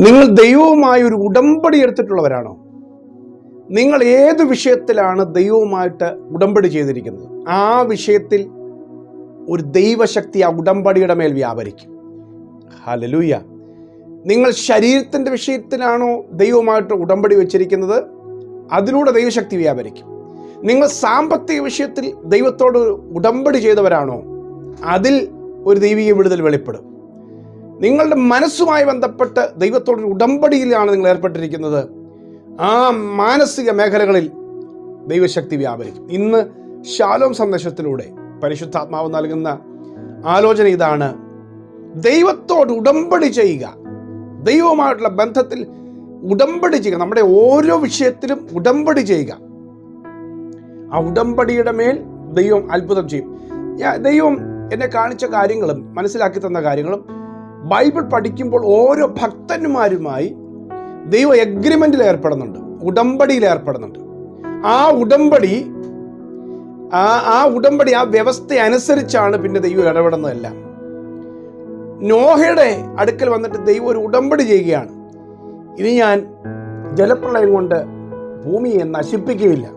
നിങ്ങൾ ദൈവവുമായി ഒരു ഉടമ്പടി എടുത്തിട്ടുള്ളവരാണോ? നിങ്ങൾ ഏത് വിഷയത്തിലാണ് ദൈവവുമായിട്ട് ഉടമ്പടി ചെയ്തിരിക്കുന്നത്? ആ വിഷയത്തിൽ ഒരു ദൈവശക്തി ആ ഉടമ്പടിയുടെ മേൽ വ്യാപരിക്കും. ഹലലൂയ നിങ്ങൾ ശരീരത്തിന്റെ വിഷയത്തിലാണോ ദൈവവുമായിട്ട് ഉടമ്പടി വെച്ചിരിക്കുന്നത്? അതിലൂടെ ദൈവശക്തി വ്യാപരിക്കും. നിങ്ങൾ സാമ്പത്തിക വിഷയത്തിൽ ദൈവത്തോട് ഉടമ്പടി ചെയ്തവരാണോ? അതിൽ ഒരു ദൈവിക വിടുതൽ വെളിപ്പെടും. നിങ്ങളുടെ മനസ്സുമായി ബന്ധപ്പെട്ട് ദൈവത്തോടൊരു ഉടമ്പടിയിലാണ് നിങ്ങൾ ഏർപ്പെട്ടിരിക്കുന്നത്. ആ മാനസിക മേഖലകളിൽ ദൈവശക്തി വ്യാപരിക്കും. ഇന്ന് ശാലോം സന്ദേശത്തിലൂടെ പരിശുദ്ധാത്മാവ് നൽകുന്ന ആലോചന ഇതാണ്. ദൈവത്തോട് ഉടമ്പടി ചെയ്യുക. ദൈവവുമായിട്ടുള്ള ബന്ധത്തിൽ ഉടമ്പടി ചെയ്യുക. നമ്മുടെ ഓരോ വിഷയത്തിലും ഉടമ്പടി ചെയ്യുക. ആ ഉടമ്പടിയുടെ മേൽ ദൈവം അത്ഭുതം ചെയ്യും. ദൈവം എന്നെ കാണിച്ച കാര്യങ്ങളും മനസ്സിലാക്കി തന്ന കാര്യങ്ങളും ബൈബിൾ പഠിക്കുമ്പോൾ ഓരോ ഭക്തന്മാരുമായി ദൈവ എഗ്രിമെന്റിൽ ഏർപ്പെടുന്നുണ്ട്. ഉടമ്പടിയിൽ ഏർപ്പെടുന്നുണ്ട്. ആ ഉടമ്പടി ആ ആ ഉടമ്പടി ആ വ്യവസ്ഥ അനുസരിച്ചാണ് പിന്നെ ദൈവം ഇടപെടുന്നതെല്ലാം. നോഹയുടെ അടുക്കൽ വന്നിട്ട് ദൈവം ഒരു ഉടമ്പടി ചെയ്യുകയാണ്. ഇനി ഞാൻ ജലപ്രളയം കൊണ്ട് ഭൂമിയെ നശിപ്പിക്കുകയില്ല.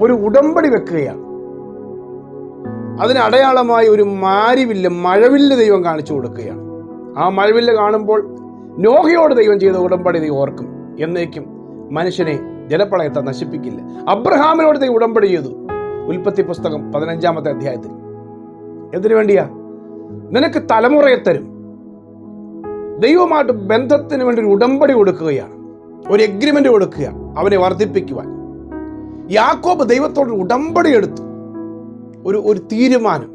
ഒരു ഉടമ്പടി വെക്കുകയാണ്. അതിന് ഒരു മാരിവില്ല് മഴവില്ല് ദൈവം കാണിച്ചു കൊടുക്കുകയാണ്. ആ മഴവില്ല് കാണുമ്പോൾ നോഹയോട് ദൈവം ചെയ്ത ഉടമ്പടി നീ ഓർക്കും. എന്നേക്കും മനുഷ്യനെ ജലപ്രളയത്തെ നശിപ്പിക്കില്ല. അബ്രഹാമിനോട് ദൈവം ഉടമ്പടി ചെയ്തു. ഉൽപ്പത്തി പുസ്തകം പതിനഞ്ചാമത്തെ അധ്യായത്തിൽ. എന്തിനു വേണ്ടിയാ? നിനക്ക് തലമുറയെ തരും. ദൈവമായിട്ട് ബന്ധത്തിന് വേണ്ടി ഒരു ഉടമ്പടി കൊടുക്കുകയാണ്. ഒരു എഗ്രിമെന്റ് കൊടുക്കുക അവനെ വർദ്ധിപ്പിക്കുവാൻ. യാക്കോബ് ദൈവത്തോട് ഉടമ്പടി എടുത്തു. ഒരു ഒരു തീരുമാനം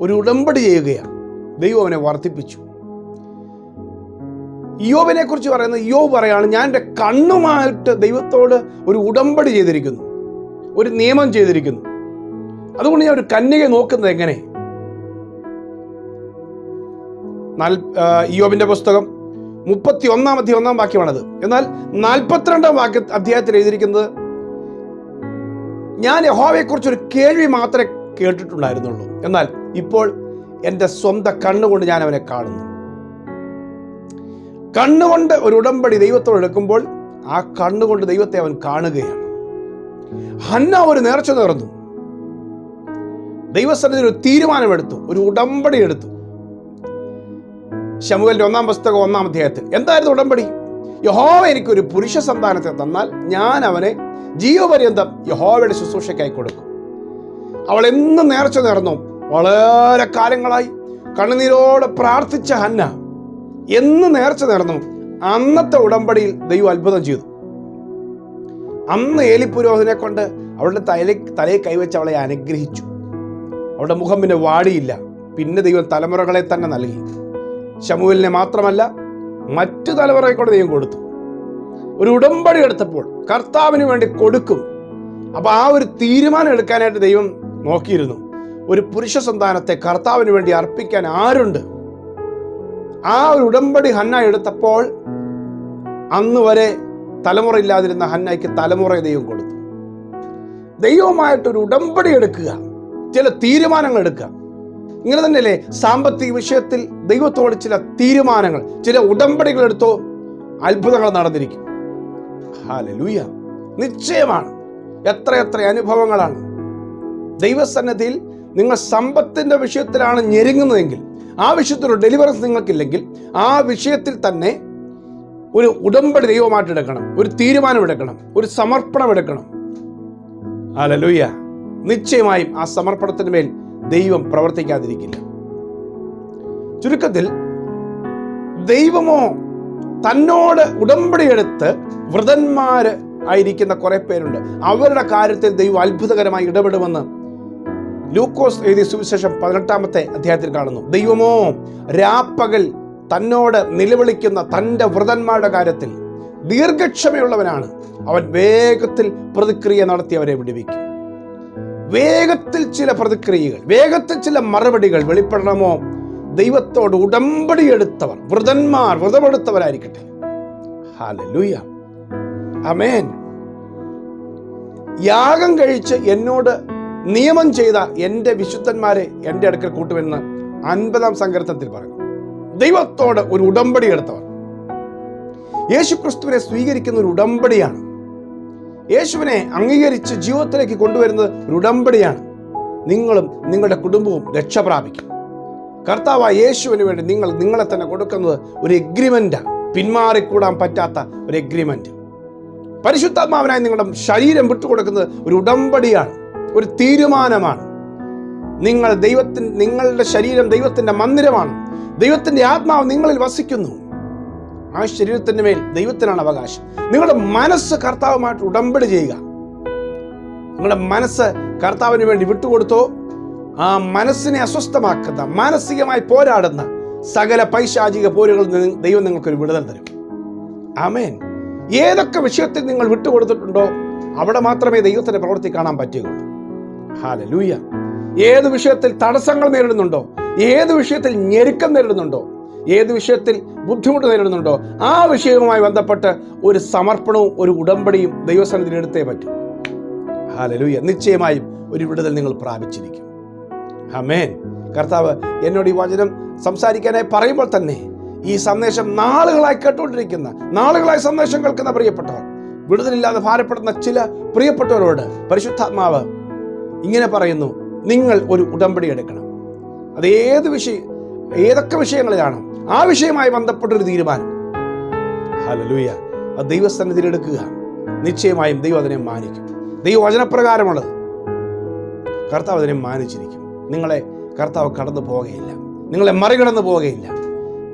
ഒരു ഉടമ്പടി ചെയ്യുകയാണ്. ദൈവം അവനെ വർദ്ധിപ്പിച്ചു. യോബിനെ കുറിച്ച് പറയുന്നത് യോബ് പറയാണ് ഞാൻ എന്റെ കണ്ണുമായിട്ട് ദൈവത്തോട് ഒരു ഉടമ്പടി ചെയ്തിരിക്കുന്നു ഒരു നിയമം ചെയ്തിരിക്കുന്നു. അതുകൊണ്ട് ഞാൻ ഒരു കന്യകയെ നോക്കുന്നത് എങ്ങനെ? യോബിന്റെ പുസ്തകം മുപ്പത്തി ഒന്നാം അധ്യായം ഒന്നാം വാക്യമാണത്. എന്നാൽ നാൽപ്പത്തിരണ്ടാം വാക്യ അധ്യായത്തിൽ എഴുതിയിരിക്കുന്നത് ഞാൻ യഹോവയെക്കുറിച്ചൊരു കേൾവി മാത്രമേ കേട്ടിട്ടുണ്ടായിരുന്നുള്ളൂ. എന്നാൽ ഇപ്പോൾ എന്റെ സ്വന്തം കണ്ണുകൊണ്ട് ഞാൻ അവനെ കാണുന്നു. കണ്ണുകൊണ്ട് ഒരു ഉടമ്പടി ദൈവത്തോട് എടുക്കുമ്പോൾ ആ കണ്ണുകൊണ്ട് ദൈവത്തെ അവൻ കാണുകയാണ്. ഹന്ന ഒരു നേർച്ച നേർന്നു. ദൈവസ്ഥലത്തിൽ ഒരു തീരുമാനമെടുത്തു. ഒരു ഉടമ്പടി എടുത്തു. ശമുവലിന്റെ ഒന്നാം പുസ്തകം ഒന്നാം അധ്യായത്തിൽ. എന്തായിരുന്നു ഉടമ്പടി? യഹോവ എനിക്കൊരു പുരുഷ സന്താനത്തെ തന്നാൽ ഞാൻ അവനെ ജീവപര്യന്തം യഹോവയുടെ ശുശ്രൂഷയ്ക്കായി കൊടുക്കും. അവൾ എന്നും നേർച്ച നേർന്നു. വളരെ കാലങ്ങളായി കണ്ണുനീരോടെ പ്രാർത്ഥിച്ച ഹന്ന എന്ന് നേർച്ച നേർന്നു. അന്നത്തെ ഉടമ്പടിയിൽ ദൈവം അത്ഭുതം ചെയ്തു. അന്ന് ഏലി പുരോഹിതനെ കൊണ്ട് അവളുടെ തലയിൽ തലയിൽ കൈവച്ച് അവളെ അനുഗ്രഹിച്ചു. അവളുടെ മുഖം പിന്നെ വാടിയില്ല. പിന്നെ ദൈവം തലമുറകളെ തന്നെ നൽകി. ശമുവലിനെ മാത്രമല്ല മറ്റു തലമുറയെ കൊണ്ട് ദൈവം കൊടുത്തു. ഒരു ഉടമ്പടി എടുത്തപ്പോൾ കർത്താവിന് വേണ്ടി കൊടുക്കും. അപ്പോൾ ആ ഒരു തീരുമാനം എടുക്കാനായിട്ട് ദൈവം നോക്കിയിരുന്നു. ഒരു പുരുഷ സന്താനത്തെ കർത്താവിന് വേണ്ടി അർപ്പിക്കാൻ ആരുണ്ട്? ആ ഒരു ഉടമ്പടി ഹന്ന എടുത്തപ്പോൾ അന്ന് വരെ തലമുറ ഇല്ലാതിരുന്ന ഹന്നയ്ക്ക് തലമുറ ദൈവം കൊടുത്തു. ദൈവവുമായിട്ടൊരു ഉടമ്പടി എടുക്കുക. ചില തീരുമാനങ്ങൾ എടുക്കുക. ഇങ്ങനെ തന്നെയല്ലേ? സാമ്പത്തിക വിഷയത്തിൽ ദൈവത്തോട് ചില തീരുമാനങ്ങൾ ചില ഉടമ്പടികൾ എടുത്തോ അത്ഭുതങ്ങൾ നടന്നിരിക്കും. ഹാലലൂയ. നിശ്ചയമാണ്. എത്ര എത്ര അനുഭവങ്ങളാണ്. ദൈവസന്നദ്ധിയിൽ നിങ്ങൾ സമ്പത്തിന്റെ വിഷയത്തിലാണ് ഞെരുങ്ങുന്നതെങ്കിൽ ആ വിഷയത്തിലൊരു ഡെലിവറൻസ് നിങ്ങൾക്കില്ലെങ്കിൽ ആ വിഷയത്തിൽ തന്നെ ഒരു ഉടമ്പടി ദൈവമായിട്ട് എടുക്കണം ഒരു തീരുമാനം എടുക്കണം ഒരു സമർപ്പണം എടുക്കണം. ഹാലലൂയ. നിശ്ചയമായും ആ സമർപ്പണത്തിന് മേൽ ദൈവം പ്രവർത്തിക്കാതിരിക്കില്ല. ചുരുക്കത്തിൽ ദൈവമോ തന്നോട് ഉടമ്പടിയെടുത്ത് വ്രതന്മാര് ആയിരിക്കുന്ന കുറെ പേരുണ്ട്. അവരുടെ കാര്യത്തിൽ ദൈവം അത്ഭുതകരമായി ഇടപെടുമെന്ന് ലൂക്കോസ് എഴുതിയ സുവിശേഷം പതിനെട്ടാമത്തെ അധ്യായത്തിൽ കാണുന്നു. ദൈവമോ രാപ്പകൽ തന്നോട് നിലവിളിക്കുന്ന തന്റെ വ്രതന്മാരുടെ കാര്യത്തിൽ ദീർഘക്ഷമയുള്ളവനാണ്. അവൻ വേഗത്തിൽ പ്രതിക്രിയ നടത്തി അവരെ വിടുവിക്കും. വേഗത്തിൽ ചില പ്രതിക്രിയകൾ വേഗത്തിൽ ചില മറുപടികൾ വെളിപ്പെടണമോ? ദൈവത്തോട് ഉടമ്പടി എടുത്തവർ വ്രതന്മാർ വ്രതമെടുത്തവരായിരിക്കട്ടെ. അമേൻ യാഗം കഴിച്ച് എന്നോട് നിയമം ചെയ്ത എന്റെ വിശുദ്ധന്മാരെ എന്റെ അടുക്കൽ കൂട്ടുമെന്ന് അൻപതാം സങ്കീർത്തനത്തിൽ പറഞ്ഞു ദൈവത്തോട് ഒരു ഉടമ്പടി എടുത്തവർ. യേശു ക്രിസ്തുവിനെ സ്വീകരിക്കുന്ന ഒരു ഉടമ്പടിയാണ്. യേശുവിനെ അംഗീകരിച്ച് ജീവിതത്തിലേക്ക് കൊണ്ടുവരുന്നത് ഒരു ഉടമ്പടിയാണ്. നിങ്ങളും നിങ്ങളുടെ കുടുംബവും രക്ഷ പ്രാപിക്കും. കർത്താവായ യേശുവിന് വേണ്ടി നിങ്ങൾ നിങ്ങളെ തന്നെ കൊടുക്കുന്നത് ഒരു എഗ്രിമെന്റാണ് പിന്മാറിക്കൂടാൻ പറ്റാത്ത ഒരു എഗ്രിമെന്റ് പരിശുദ്ധാത്മാവിനായി നിങ്ങളുടെ ശരീരം വിട്ടുകൊടുക്കുന്നത് ഒരു ഉടമ്പടിയാണ് ഒരു തീരുമാനമാണ്. നിങ്ങൾ ദൈവത്തിൻ നിങ്ങളുടെ ശരീരം ദൈവത്തിന്റെ മന്ദിരമാണ്. ദൈവത്തിന്റെ ആത്മാവ് നിങ്ങളിൽ വസിക്കുന്നു. ആ ശരീരത്തിന്റെ മേൽ ദൈവത്തിനാണ് അവകാശം. നിങ്ങളുടെ മനസ്സ് കർത്താവുമായിട്ട് ഉടമ്പടി ചെയ്യുക. നിങ്ങളുടെ മനസ്സ് കർത്താവിന് വേണ്ടി വിട്ടുകൊടുത്തോ ആ മനസ്സിനെ അസ്വസ്ഥമാക്കുന്ന മാനസികമായി പോരാടുന്ന സകല പൈശാചിക പോരുകളിൽ നിന്ന് ദൈവം നിങ്ങൾക്കൊരു വിടുതൽ തരും. ആമേൻ. ഏതൊക്കെ വിഷയത്തിൽ നിങ്ങൾ വിട്ടുകൊടുത്തിട്ടുണ്ടോ അവിടെ മാത്രമേ ദൈവത്തിന്റെ പ്രവൃത്തി കാണാൻ പറ്റുകയുള്ളൂ. ഹാല ലൂയ ഏത് വിഷയത്തിൽ തടസ്സങ്ങൾ നേരിടുന്നുണ്ടോ ഏത് വിഷയത്തിൽ ഞെരുക്കം നേരിടുന്നുണ്ടോ ഏത് വിഷയത്തിൽ ബുദ്ധിമുട്ട് നേരിടുന്നുണ്ടോ ആ വിഷയവുമായി ബന്ധപ്പെട്ട് ഒരു സമർപ്പണവും ഒരു ഉടമ്പടിയും ദൈവസന്നിധിയിൽ എടുത്തേ പറ്റും. ഹാലലൂയ നിശ്ചയമായും ഒരു വിടുതൽ നിങ്ങൾ പ്രാപിച്ചിരിക്കും. അമേൻ കർത്താവ് എന്നോട് ഈ വചനം സംസാരിക്കാനായി പറയുമ്പോൾ തന്നെ ഈ സന്ദേശം നാളുകളായി കേട്ടുകൊണ്ടിരിക്കുന്ന നാളുകളായി സന്ദേശം കേൾക്കുന്ന പ്രിയപ്പെട്ടവർ വിടുതലില്ലാതെ ഭാരപ്പെടുന്ന ചില പ്രിയപ്പെട്ടവരോട് പരിശുദ്ധാത്മാവ് ഇങ്ങനെ പറയുന്നു നിങ്ങൾ ഒരു ഉടമ്പടി എടുക്കണം. അത് ഏത് വിഷയം ഏതൊക്കെ വിഷയങ്ങളിലാണ് ആ വിഷയമായി ബന്ധപ്പെട്ടൊരു തീരുമാനം. ഹലലൂയ അത് ദൈവസന്നിധിയിൽ എടുക്കുക നിശ്ചയമായും ദൈവം അതിനെ മാനിക്കും. ദൈവവചനപ്രകാരമുള്ളത് കർത്താവ് അതിനെ മാനിച്ചിരിക്കും. നിങ്ങളെ കർത്താവ് കടന്നു പോവുകയില്ല. നിങ്ങളെ മറികടന്നു പോവുകയില്ല.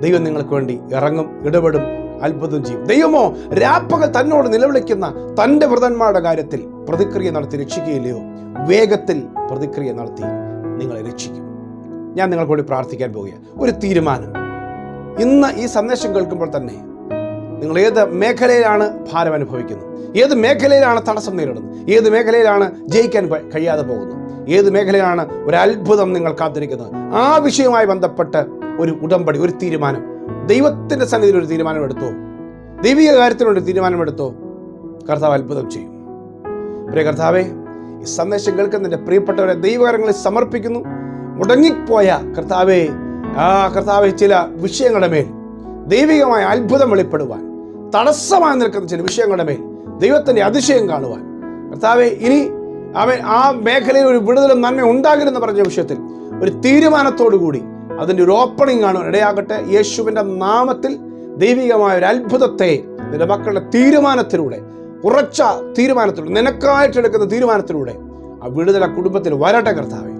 ദൈവം നിങ്ങൾക്ക് വേണ്ടി ഇറങ്ങും ഇടപെടും അത്ഭുതം ചെയ്യും. ദൈവമോ രാപ്പകൽ തന്നോട് നിലവിളിക്കുന്ന തന്റെ വ്രതന്മാരുടെ കാര്യത്തിൽ പ്രതിക്രിയ നടത്തി രക്ഷിക്കുകയില്ലയോ? വേഗത്തിൽ പ്രതിക്രിയ നടത്തി നിങ്ങളെ രക്ഷിക്കും. ഞാൻ നിങ്ങൾക്ക് വേണ്ടി പ്രാർത്ഥിക്കാൻ പോവുകയാണ്. ഒരു തീരുമാനം. ഇന്ന് ഈ സന്ദേശം കേൾക്കുമ്പോൾ തന്നെ നിങ്ങൾ ഏത് മേഖലയിലാണ് ഭാരം അനുഭവിക്കുന്നത്? ഏത് മേഖലയിലാണ് തടസ്സം നേരിടുന്നത്? ഏത് മേഖലയിലാണ് ജയിക്കാൻ കഴിയാതെ പോകുന്നത്? ഏത് മേഖലയിലാണ് ഒരു അത്ഭുതം നിങ്ങൾ കാത്തിരിക്കുന്നത്? ആ വിഷയവുമായി ബന്ധപ്പെട്ട് ഒരു ഉടമ്പടി ഒരു തീരുമാനം. ദൈവത്തിന്റെ സന്നിധിയിൽ ഒരു തീരുമാനം എടുത്തോ ദൈവിക കാര്യത്തിനൊരു തീരുമാനം എടുത്തോ കർത്താവ് അത്ഭുതം ചെയ്യും. പ്രിയ കർത്താവെ ഈ സന്ദേശം കേൾക്കുന്നതിന്റെ പ്രിയപ്പെട്ടവരെ ദൈവകരങ്ങളിൽ സമർപ്പിക്കുന്നു. മുടങ്ങിപ്പോയ കർത്താവെ ആ കർത്താവെ ചില വിഷയങ്ങളുടെ മേൽ ദൈവികമായ അത്ഭുതം വെളിപ്പെടുവാൻ തടസ്സമായി നിൽക്കുന്ന ചില വിഷയങ്ങളുടെ മേൽ ദൈവത്തിന്റെ അതിശയം കാണുവാൻ. കർത്താവെ ഇനി അവൻ ആ മേഖലയിൽ ഒരു വിടുതലും നന്മ ഉണ്ടാകില്ലെന്ന് പറഞ്ഞ വിഷയത്തിൽ ഒരു തീരുമാനത്തോടു കൂടി അതിന്റെ ഒരു ഓപ്പണിംഗ് ആണ് ഇടയാകട്ടെ. യേശുവിന്റെ നാമത്തിൽ ദൈവികമായ ഒരു അത്ഭുതത്തെ നിന്റെ മക്കളുടെ തീരുമാനത്തിലൂടെ ഉറച്ച തീരുമാനത്തിലൂടെ നിനക്കായിട്ട് എടുക്കുന്ന തീരുമാനത്തിലൂടെ ആ വിടുതല കുടുംബത്തിൽ വരട്ടെ കർത്താവെ.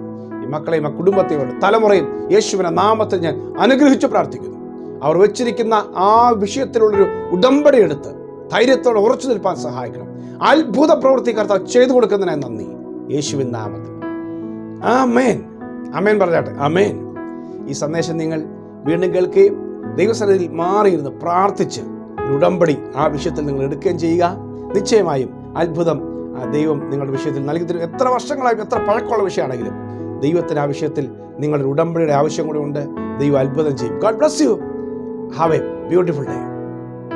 ഈ മക്കളെയും ആ കുടുംബത്തെയും തലമുറയും യേശുവിന്റെ നാമത്തിൽ ഞാൻ അനുഗ്രഹിച്ചു പ്രാർത്ഥിക്കുന്നു. അവർ വെച്ചിരിക്കുന്ന ആ വിഷയത്തിലുള്ളൊരു ഉടമ്പടി എടുത്ത് ധൈര്യത്തോടെ ഉറച്ചു നിൽപ്പാൻ സഹായിക്കണം. അത്ഭുത പ്രവൃത്തി കർത്താവ് ചെയ്തു കൊടുക്കുന്നതിനായി നന്ദി. യേശുവിൻ നാമത്തിൽ. ആമേൻ. അമേൻ പറഞ്ഞാട്ടെ. അമേൻ ഈ സന്ദേശം നിങ്ങൾ വീണ്ടും കേൾക്കുകയും ദൈവസന്നിധിയിൽ മാറിയിരുന്ന് പ്രാർത്ഥിച്ച് ഉടമ്പടി ആ വിഷയത്തിൽ നിങ്ങൾ എടുക്കുകയും ചെയ്യുക. നിശ്ചയമായും അത്ഭുതം ആ ദൈവം നിങ്ങളുടെ വിഷയത്തിൽ നൽകി തരും. എത്ര വർഷങ്ങളായും എത്ര പഴക്കമുള്ള വിഷയമാണെങ്കിലും ദൈവത്തിന് ആ വിഷയത്തിൽ നിങ്ങളുടെ ഉടമ്പടിയുടെ ആവശ്യം കൂടെ ഉണ്ട്. ദൈവം അത്ഭുതം ചെയ്യും. God bless you have a beautiful day